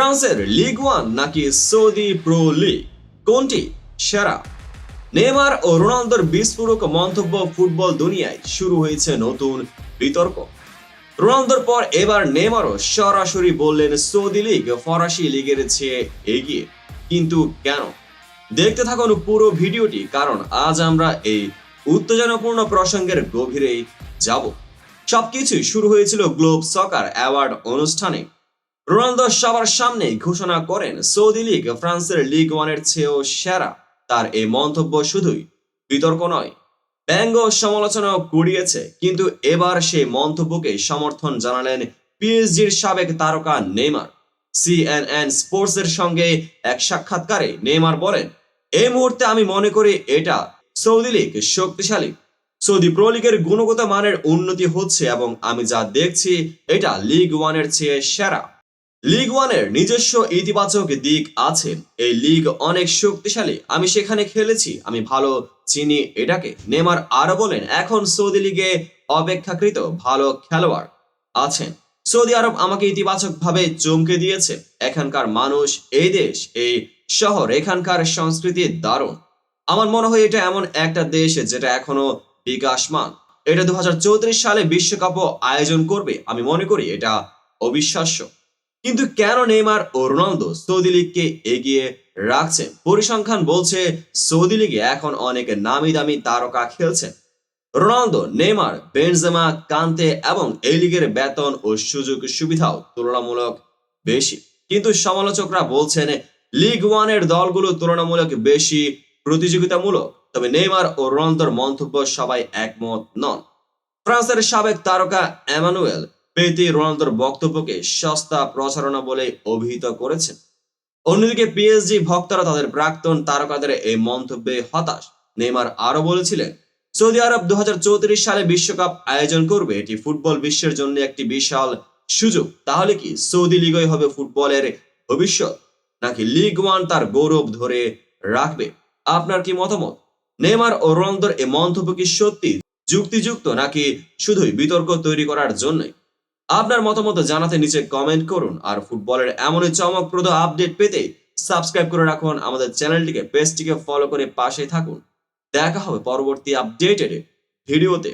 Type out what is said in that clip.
ফ্রান্সের league one নাকি Saudi pro league কোনটি? সেরা। নেইমার ও রোনালদোর বিস্ফোরক মন্তব্য ফুটবল দুনিয়ায় শুরু হয়েছে নতুন বিতর্ক। রোনালদোর পর এবার নেইমারও সরাসরি বললেন সৌদি লিগ ফরাসি লিগের চেয়ে এগিয়ে। কিন্তু কেন? দেখতে থাকুন পুরো ভিডিওটি, কারণ আজ আমরা এই উত্তেজনাপূর্ণ প্রসঙ্গের গভীরেই যাব। সবকিছুই শুরু হয়েছিল গ্লোব সকার অ্যাওয়ার্ড অনুষ্ঠানে। রোনালদো সবার সামনে ঘোষণা করেন সৌদি লিগ ফ্রান্সের লিগ ওয়ানের চেয়েও সেরা। তার এই মন্তব্য শুধুই বিতর্ক নয়, ব্যঙ্গ সমালোচনাও কুড়িয়েছে। কিন্তু এবার সেই মন্তব্যকে সমর্থন জানালেন পিএসজির সাবেক তারকা নেইমার। সিএনএন স্পোর্টস এর সঙ্গে এক সাক্ষাৎকারে নেইমার বলেন, এই মুহূর্তে আমি মনে করি এটা সৌদি লিগ শক্তিশালী। সৌদি প্রো লিগের গুণগত মানের উন্নতি হচ্ছে এবং আমি যা দেখছি, এটা লিগ ওয়ানের চেয়ে সেরা। লিগ ওয়ানের নিজস্ব ইতিবাচক দিক আছে। এই লিগ অনেক শক্তিশালী। আমি সেখানে খেলেছি। আমি ভালো চিনি এটাকে। নেমার আরও বলেন, এখন সৌদি লিগে অপেক্ষাকৃত ভালো খেলোয়াড় আছেন। সৌদি আরব আমাকে ইতিবাচকভাবে চমকে দিয়েছে। এখানকার মানুষ, এই দেশ, এই শহর, এখানকার সংস্কৃতি দারুণ। আমার মনে হয় এটা এমন একটা দেশ যেটা এখনও বিকাশমান। এটা দু হাজার চৌত্রিশ সালে বিশ্বকাপও আয়োজন করবে। আমি মনে করি এটা অবিশ্বাস্য। কিন্তু কেন নেইমার ও রোনালদো সৌদি লিগকে এগিয়ে রাখছেন পরিসংখ্যান বলছে, সৌদি লীগে এখন অনেক নামি দামি তারকা খেলছেন রোনালদো, নেইমার, বেনজেমা, কান্তে এবং এই লিগের বেতন ও সুযোগ সুবিধাও তুলনামূলক বেশি। কিন্তু সমালোচকরা বলছেন, লিগ ওয়ানের দলগুলো তুলনামূলক বেশি প্রতিযোগিতামূলক। তবে নেইমার ও রোনালদোর মন্তব্য সবাই একমত নন। ফ্রান্সের সাবেক তারকা এমানুয়েল পেতি রোনালদোর বক্তব্যকে সস্তা প্রচারণা বলে অভিহিত করেছেন। অন্যদিকে পিএসজি ভক্তরা তাদের প্রাক্তন তারকাদের এই মন্তব্যে হতাশ। নেইমার আরও বলেছিলেন, সৌদি আরব দু সালে বিশ্বকাপ আয়োজন করবে। এটি ফুটবল বিশ্বের জন্য একটি বিশাল সুযোগ। তাহলে কি সৌদি লিগই হবে ফুটবলের ভবিষ্যৎ? নাকি লিগ ওয়ান তার গৌরব ধরে রাখবে? আপনার কি মতামত? নেইমার ও রোনালদোর এই মন্তব্য কি সত্যি যুক্তিযুক্ত নাকি শুধুই বিতর্ক তৈরি করার জন্যই? আপনার মতামত জানাতে নিচে কমেন্ট করুন। আর ফুটবলের এমনই চমকপ্রদ আপডেট পেতে সাবস্ক্রাইব করে রাখুন। আমাদের চ্যানেলটিকে পেজটিকে ফলো করে পাশে থাকুন। দেখা হবে পরবর্তী আপডেটেড ভিডিওতে।